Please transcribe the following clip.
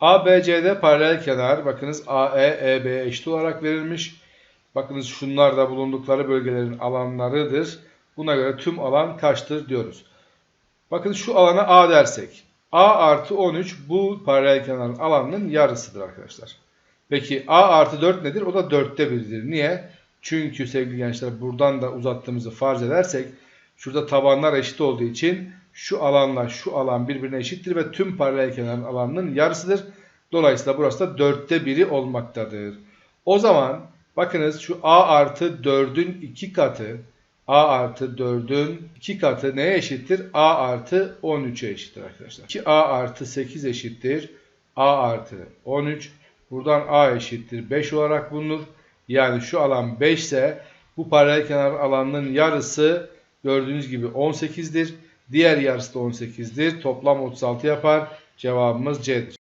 ABC'de paralel kenar bakınız AE EB'ye eşit olarak verilmiş. Bakınız şunlar da bulundukları bölgelerin alanlarıdır. Buna göre tüm alan kaçtır diyoruz. Bakın şu alana A dersek. A artı 13 bu paralel kenarın alanının yarısıdır arkadaşlar. Peki A artı 4 nedir? O da 4'te 1'dir. Niye? Çünkü sevgili gençler buradan da uzattığımızı farz edersek şurada tabanlar eşit olduğu için şu alanla şu alan birbirine eşittir ve tüm paralel kenarın alanının yarısıdır. Dolayısıyla burası da 4'te 1'i olmaktadır. O zaman bakınız şu A artı 4'ün 2 katı A artı 4'ün 2 katı neye eşittir? A artı 13'e eşittir arkadaşlar. 2A artı 8 eşittir. A artı 13. Buradan A eşittir 5 olarak bulunur. Yani şu alan 5 ise bu paralel kenar alanının yarısı gördüğünüz gibi 18'dir. Diğer yarısı da 18'dir. Toplam 36 yapar. Cevabımız C'dir.